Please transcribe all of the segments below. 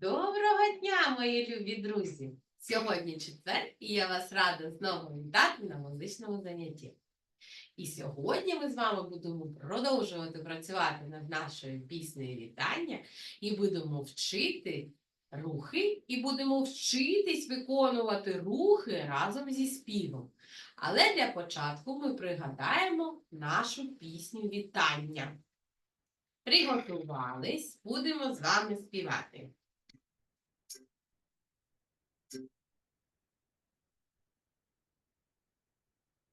Доброго дня, мої любі друзі! Сьогодні четвер, і я вас рада знову вітати на музичному занятті. І сьогодні ми з вами будемо продовжувати працювати над нашою піснею вітання і будемо вчити рухи, і будемо вчитись виконувати рухи разом зі співом. Але для початку ми пригадаємо нашу пісню вітання. Приготувались, будемо з вами співати.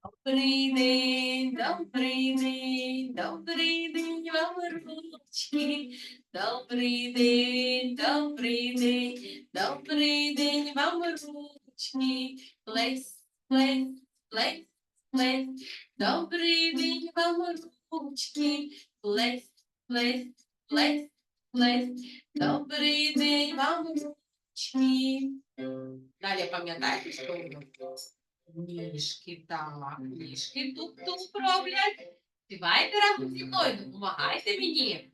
Добрий день, добрий день, добрий день вам ручки. Добрий день, добрий день, добрий день вам ручки. Плесь, плесь, плесь, плесь. Добрий день вам ручки. Плесь, плесь, плесь, плесь. Добрий день вам ручки. Далі пам'ятаєте, що? Ніжки, так, ніжки туп-туп роблять. Співайте разом зі мною, допомагайте мені.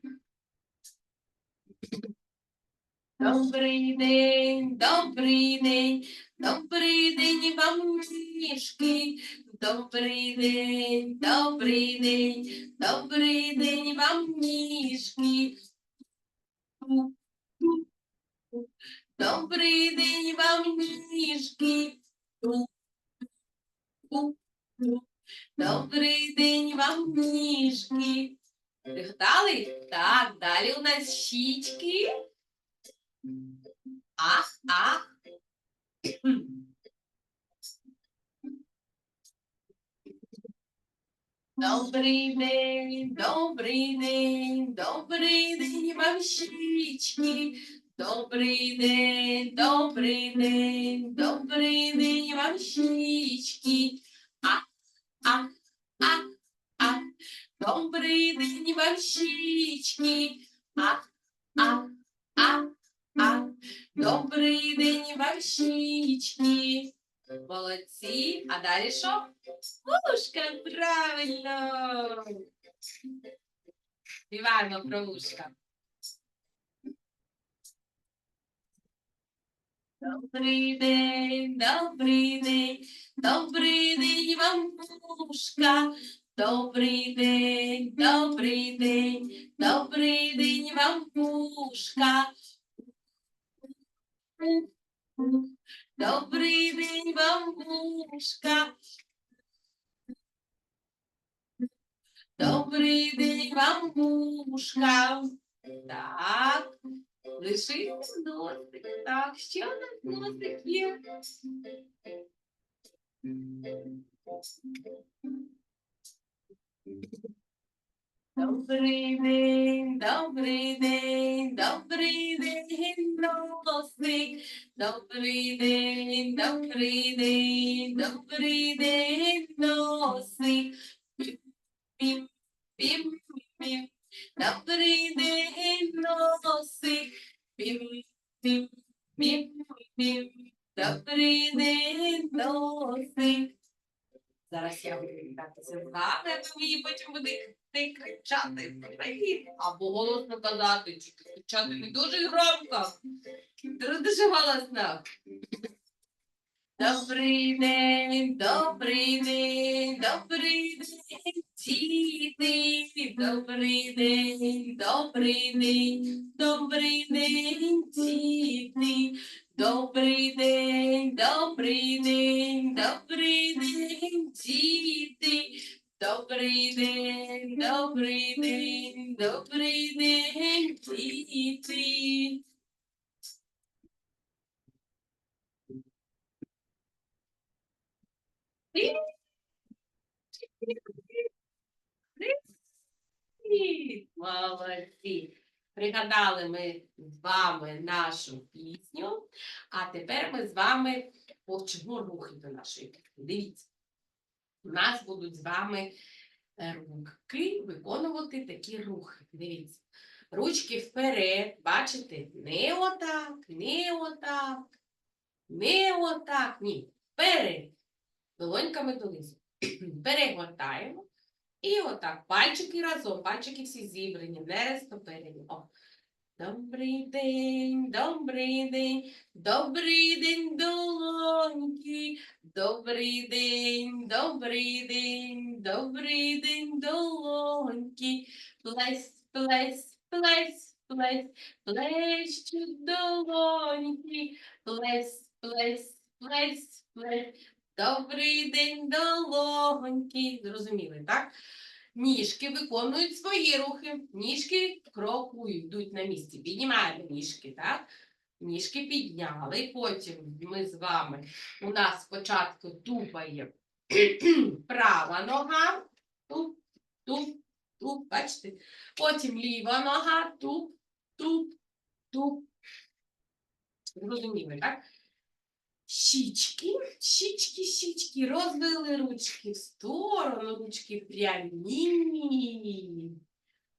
Добрий день, добрий день, добрий день вам ніжки. Добрий день, добрий день, добрий день вам ніжки. Добрий день вам ніжки. Добрий день вам ніжки. Пригадали? Так, далі у нас щічки. Ах, ах. Добрий день, добрий день, добрий день вам щічки. Добрий день, добрий день, добрий день вам щічки. А, а, а, а. Добрий день вам. А, а, а, а. Добрий день вам щічки. Молодці. А далі що? Вушка, правильно. Співаємо про вушка. Добрий день, добрий день, добрий день вам вушка. Добрий день, добрий день, добрий день вам вушка. Добрий день вам вушка. Добрий день вам вушка. Так. Лишився носик. Так, ще у нас носик є. Добрий день, добрий день, добрий день, носик. Добрий день, добрий день, добрий день, носик. Пім, пім, пім. Добрий день, носик. Пім, пім, пім, пім. Добрий день, носик. Зараз я буду вітатися з вами, а ви мені потім будете кричати привіт. Або голосно казати, чи кричати не дуже громко. Дуже голосно. Добрий день, добрий день, добрий день, діти. Добрий день, добрий день, добрий день, діти. Добрий день, добрий день, добрий день, діти. Добрий день, добрий день, добрий день, діти. Привіт, Молодці! Пригадали ми з вами нашу пісню, а тепер ми з вами повчимо рухи до нашої пісні. Дивіться, у нас будуть з вами е, руки виконувати такі рухи. Дивіться. Ручки вперед, бачите, не отак, не отак, не отак, ні, вперед. Долоньками донизу. Перегортаємо. І отак, пальчики разом, пальчики всі зібрані, не розтоперені. О. Добрий день, добрий день, добрий день, долоньки. Добрий день, добрий день, добрий день, долоньки. Плесь, плесь, плесь, плесь, плещуть долоньки. Плесь, плесь, плесь, плесь. Добрий день, долоньки. Зрозуміли, так? Ніжки виконують свої рухи. Ніжки крокують, йдуть на місці. Піднімаємо ніжки, так? Ніжки підняли. Потім ми з вами. У нас спочатку тупає права нога. Туп, туп, туп. Бачите? Потім ліва нога. Туп, туп, туп. Зрозуміли, так? Щічки, щічки, щічки, розвели ручки в сторону, ручки прямі.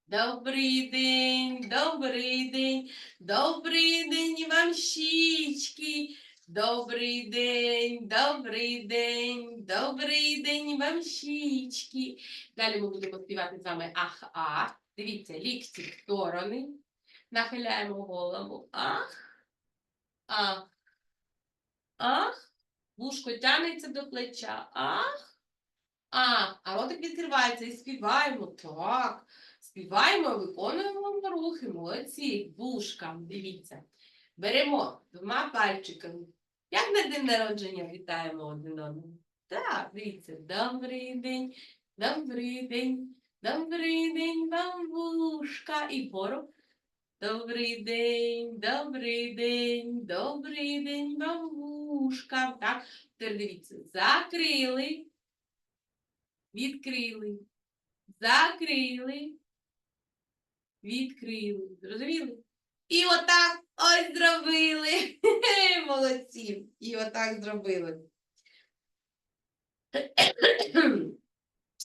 Добрий день, добрий день, добрий день вам щічки. Добрий день, добрий день, добрий день вам щічки. Далі ми будемо співати з вами ах-ах. Дивіться, лікті в сторони. Нахиляємо голову. Ах, ах. Ах, вушко тянеться до плеча. Ах, ах, а ротик відкривається і співаємо. Так. Співаємо, виконуємо рухи. Молодці. Вушка, дивіться. Беремо двома пальчиками. Як на день народження вітаємо один одного? Так, дивіться. Добрий день, добрий день, добрий день вам вушка. І пору. Добрий день, добрий день, добрий день вам вушка. Так, тепер дивіться, закрили, відкрили, закрили, відкрили. Зрозуміли? І отак ось зробили. Молодці. І отак зробили.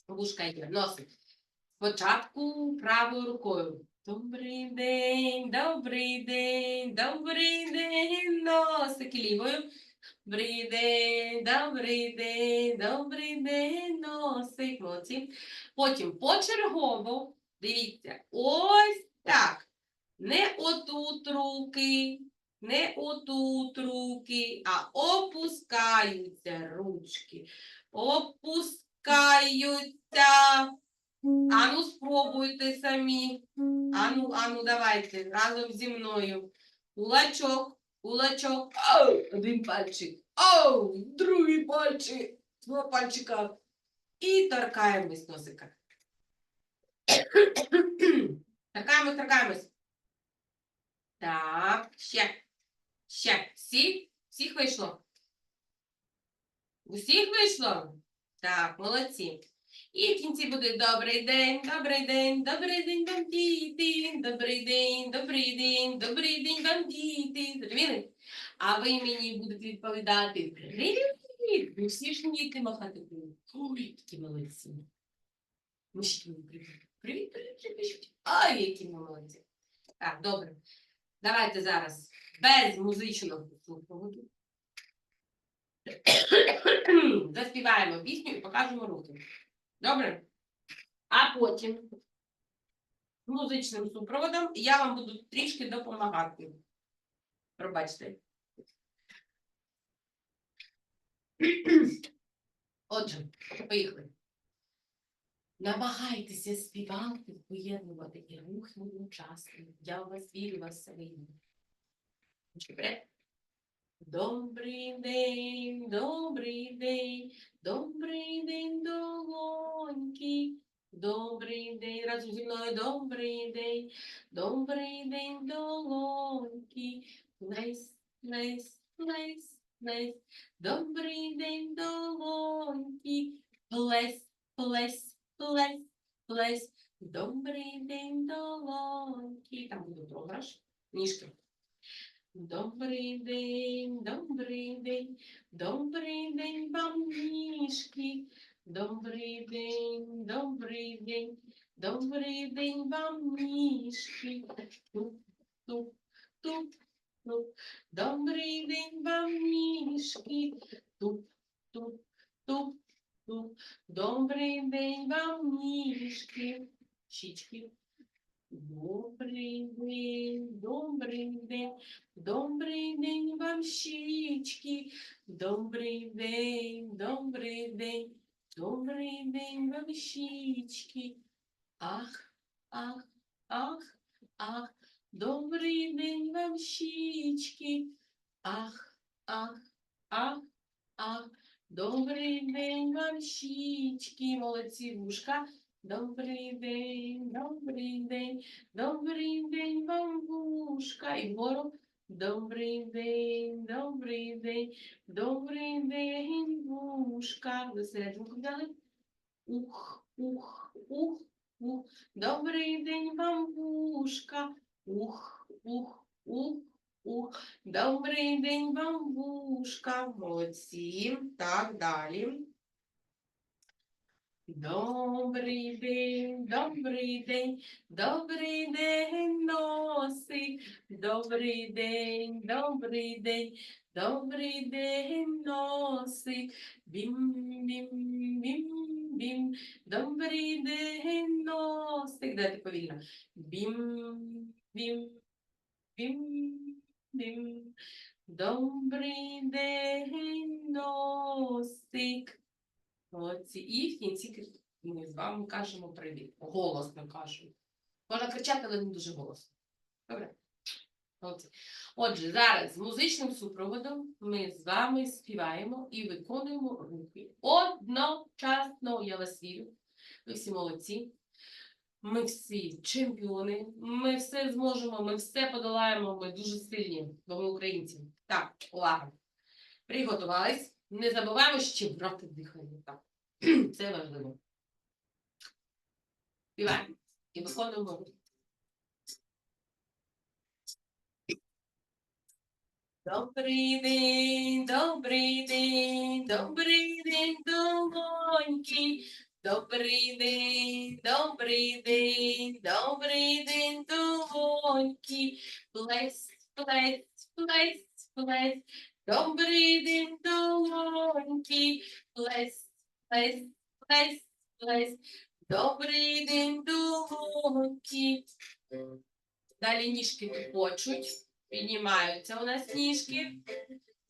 Вушка є, носить. Спочатку правою рукою. Добрий день, добрий день, добрий день, носик лівою. Добрий день, добрий день, добрий день, носик. Молодці. Потім почергово, дивіться, ось так. Не отут руки, не отут руки, а опускаються ручки. Опускаються. Ану, спробуйте самі. Ану, ану, давайте разом зі мною. Кулачок, кулачок. Оу, один пальчик. Оу, другий пальчик. Два пальчика. І торкаємось носика. торкаємось, торкаємось. Так, ще. Ще. Всі? Всіх вийшло? Усіх вийшло? Так, молодці. І в кінці буде добрий день, добрий день, добрий день вам добрий день, добрий день, добрий день вам діти. Зрозуміли? А ви мені будете відповідати привіт. Ви всі ж вмієте махати рукою. Ой, які молодці. Ну, мені привіт. Привіт, привіт, привіт. Ой, які молодці. Так, добре. Давайте зараз без музичного супроводу. Заспіваємо пісню і покажемо руки. Добре? А потім з музичним супроводом я вам буду трішки допомагати. Пробачте. Отже, поїхали. Намагайтеся співати, поєднувати і рухи одночасно. Я в вас вірю, у вас вийде. Добре? Добрий день, добрий день, добрий день, долоньки. Добрий день, разом зі мною добрий день, добрий день, долоньки. Плесь, плесь, плесь, плесь. Добрий день, долоньки. Плесь, плесь, плесь, плесь. Добрий день, долоньки. Там буде програш. Ніжки. Добрий день, добрий день, добрий день вам. Добрий день, добрий день, добрий день вам ніжки. Туп, туп, туп, туп. Добрий день вам ніжки. Туп, туп, туп. Добрий день вам. Щічки. Добрий день, добрий день, добрий день вам щічки. Добрий день, добрий день, добрий день вам щічки. Ах, ах, ах, ах, добрий день вам щічки. Ах, ах, ах, ах, добрий день вам щічки. Молодці вушка. Добрий день, добрий день, добрий день вам вушка. І вгору. Добрий день, добрий день, добрий день, вушка. Ви серединку взяли? Ух, ух, ух, ух. Добрий день вам вушка. Ух, ух, ух, ух. Добрий день вам вушка. Молодці. Так, далі. Добрий день, добрий день, добрий день, носик. Добрий день, добрий день, добрий день, носик. Бім, бім, бім, бім. Добрий день, носик. Дайте повільно. Бім, бім, бім, бім. Добрий день, носик. Молодці. І в кінці ми з вами кажемо привіт. Голосно кажемо. Можна кричати, але не дуже голосно. Добре? Молодці. Отже, зараз з музичним супроводом ми з вами співаємо і виконуємо рухи. Одночасно я вас вірю. Ви всі молодці. Ми всі чемпіони, ми все зможемо, ми все подолаємо, ми дуже сильні, бо ми українці. Так, увага. Приготувались. Не забуваємо ще брати дихання. Так. Це важливо. Співаємо і виконуємо. Добрий день, добрий день, добрий день, долоньки. Добрий день, добрий день, добрий день, долоньки. Плесь, плесь, плесь, плесь. Добрий день, долоньки. Плесь, плесь, плесь, плесь. Добрий день, долоньки. Далі ніжки хочуть. Піднімаються у нас ніжки,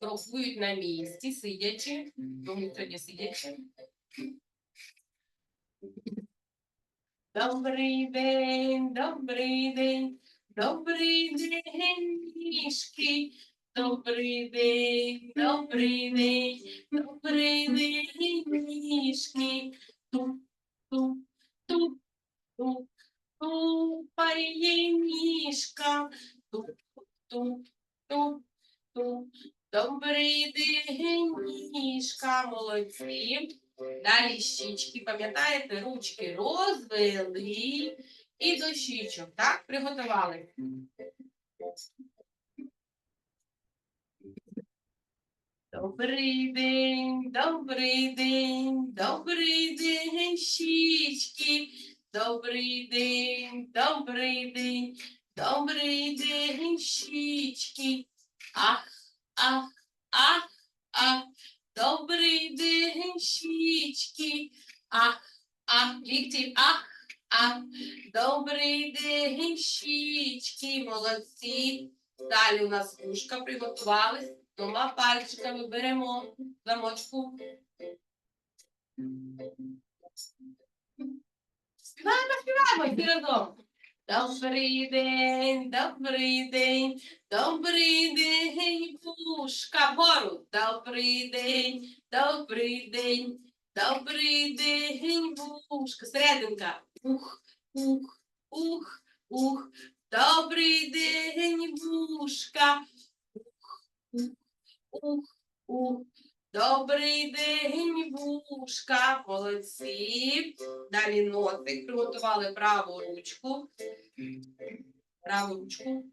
крокують на місці, сидячи, тому сьогодні сидячи. Добрий день, добрий день, добрий день, ніжки. Добрий день, добрий день, добрий день, ніжки. Туп, туп, туп, туп, тупає ніжка. Туп, туп, туп, туп. Добрий день, ніжка, молодці. Далі щічки, пам'ятаєте, ручки розвели і до щічок, так? Приготували. Добрий день, добрий день, добрий день, щічки. Добрий день, добрий день, добрий день, щічки. Ах, ах, ах, ах, добрий день, щічки. Ах, ах, лікті, ах, ах, добрий день, щічки, молодці. Далі у нас вушка приготувались. Двома пальчиками беремо замочку. Співаємо, співаємо, всі разом. Добрий день, добрий день, добрий день, пушка вгору. Добрий день, добрий день, добрий день, пушка. Серединка. Ух, ух, ух, ух. Добрий день, вушка. Ух, ух, ух. ух. Добрий день, вушка. Молодці. Далі носик. Приготували праву ручку. Праву ручку.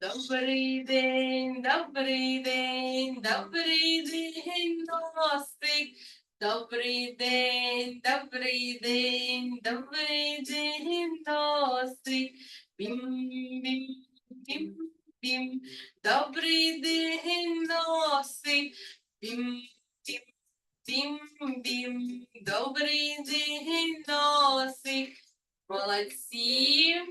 Добрий день, добрий день, добрий день, носик. Добрий день, добрий день, добрий день, носик. Бім, бім, бім, бім. Добрий день, носик. Бім, бім, бім-бім. Добрий день, носик. Молодці.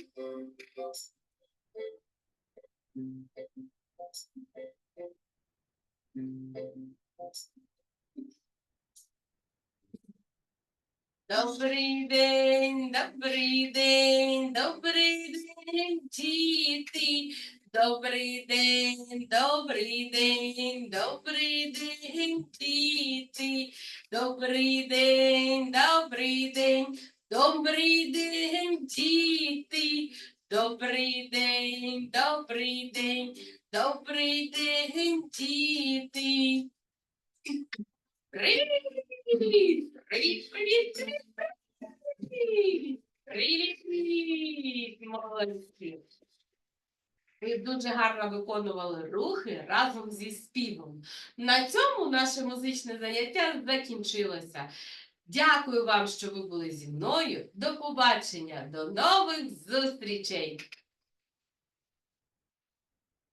Добрий день, добрий день, добрий день, діти. Добрий день, добрий день, добрий день, діти. Добрий день, добрий день, добрий день, діти. Добрий день, добрий день, добрий день, діти. Привіт! Привіт, молодці! Ви дуже гарно виконували рухи разом зі співом. На цьому наше музичне заняття закінчилося. Дякую вам, що ви були зі мною. До побачення, до нових зустрічей!